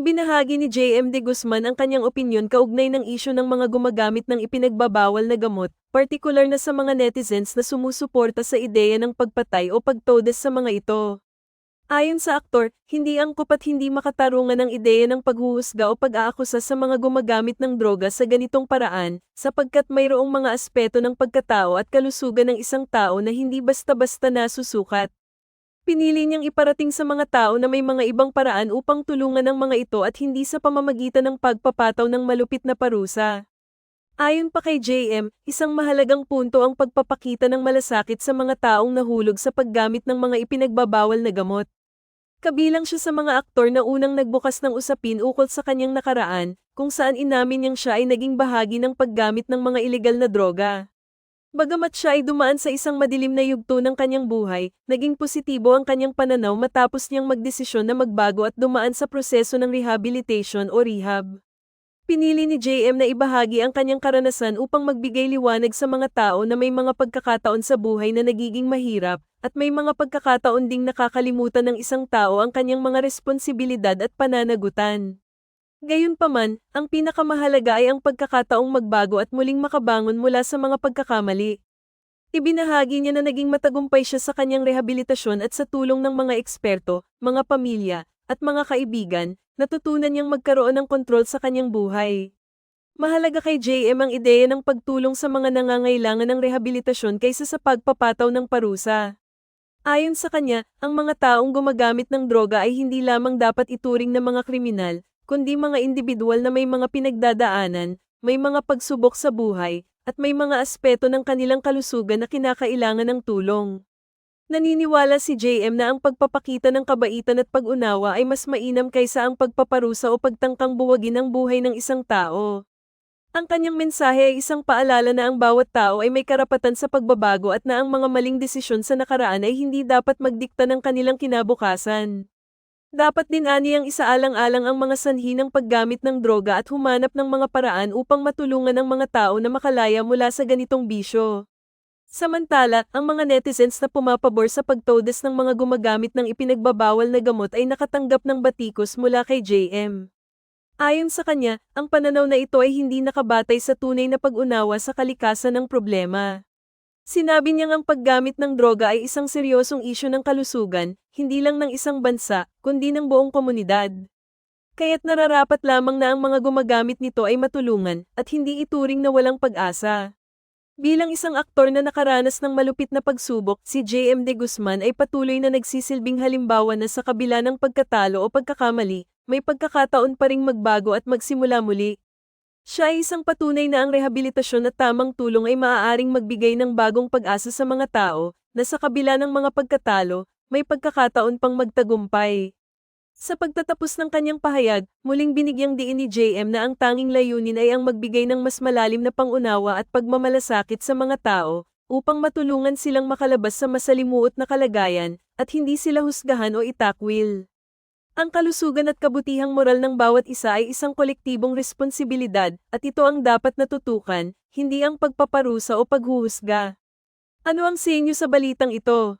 Ibinahagi ni JM De Guzman ang kanyang opinyon kaugnay ng isyu ng mga gumagamit ng ipinagbabawal na gamot, partikular na sa mga netizens na sumusuporta sa ideya ng pagpatay o pagtodes sa mga ito. Ayon sa aktor, hindi angkop at hindi makatarungan ang ideya ng paghuhusga o pag-aakusa sa mga gumagamit ng droga sa ganitong paraan, sapagkat mayroong mga aspeto ng pagkatao at kalusugan ng isang tao na hindi basta-basta nasusukat. Pinili niyang iparating sa mga tao na may mga ibang paraan upang tulungan ang mga ito at hindi sa pamamagitan ng pagpapataw ng malupit na parusa. Ayon pa kay JM, isang mahalagang punto ang pagpapakita ng malasakit sa mga taong nahulog sa paggamit ng mga ipinagbabawal na gamot. Kabilang siya sa mga aktor na unang nagbukas ng usapin ukol sa kanyang nakaraan, kung saan inamin niyang siya ay naging bahagi ng paggamit ng mga ilegal na droga. Bagamat siya ay dumaan sa isang madilim na yugto ng kanyang buhay, naging positibo ang kanyang pananaw matapos niyang magdesisyon na magbago at dumaan sa proseso ng rehabilitation o rehab. Pinili ni JM na ibahagi ang kanyang karanasan upang magbigay liwanag sa mga tao na may mga pagkakataon sa buhay na nagiging mahirap, at may mga pagkakataon ding nakakalimutan ng isang tao ang kanyang mga responsibilidad at pananagutan. Gayunpaman, ang pinakamahalaga ay ang pagkakataong magbago at muling makabangon mula sa mga pagkakamali. Ibinahagi niya na naging matagumpay siya sa kanyang rehabilitasyon at sa tulong ng mga eksperto, mga pamilya, at mga kaibigan, natutunan niyang magkaroon ng kontrol sa kanyang buhay. Mahalaga kay JM ang ideya ng pagtulong sa mga nangangailangan ng rehabilitasyon kaysa sa pagpapataw ng parusa. Ayon sa kanya, ang mga taong gumagamit ng droga ay hindi lamang dapat ituring na mga kriminal, kundi mga individual na may mga pinagdadaanan, may mga pagsubok sa buhay, at may mga aspeto ng kanilang kalusugan na kinakailangan ng tulong. Naniniwala si JM na ang pagpapakita ng kabaitan at pag-unawa ay mas mainam kaysa ang pagpaparusa o pagtangkang buwagin ang buhay ng isang tao. Ang kanyang mensahe ay isang paalala na ang bawat tao ay may karapatan sa pagbabago at na ang mga maling desisyon sa nakaraan ay hindi dapat magdikta ng kanilang kinabukasan. Dapat din aniyang isaalang-alang ang mga sanhi ng paggamit ng droga at humanap ng mga paraan upang matulungan ang mga tao na makalaya mula sa ganitong bisyo. Samantala, ang mga netizens na pumapabor sa pagtodes ng mga gumagamit ng ipinagbabawal na gamot ay nakatanggap ng batikos mula kay JM. Ayon sa kanya, ang pananaw na ito ay hindi nakabatay sa tunay na pag-unawa sa kalikasan ng problema. Sinabi niyang ang paggamit ng droga ay isang seryosong isyu ng kalusugan, hindi lang ng isang bansa, kundi ng buong komunidad. Kaya't nararapat lamang na ang mga gumagamit nito ay matulungan, at hindi ituring na walang pag-asa. Bilang isang aktor na nakaranas ng malupit na pagsubok, si JM De Guzman ay patuloy na nagsisilbing halimbawa na sa kabila ng pagkatalo o pagkakamali, may pagkakataon pa ring magbago at magsimula muli. Siya ay isang patunay na ang rehabilitasyon at tamang tulong ay maaaring magbigay ng bagong pag-asa sa mga tao, na sa kabila ng mga pagkatalo, may pagkakataon pang magtagumpay. Sa pagtatapos ng kanyang pahayag, muling binigyang diin ni JM na ang tanging layunin ay ang magbigay ng mas malalim na pangunawa at pagmamalasakit sa mga tao, upang matulungan silang makalabas sa masalimuot na kalagayan, at hindi sila husgahan o itakwil. Ang kalusugan at kabutihang moral ng bawat isa ay isang kolektibong responsibilidad, at ito ang dapat natutukan, hindi ang pagpaparusa o paghuhusga. Ano ang senyo sa balitang ito?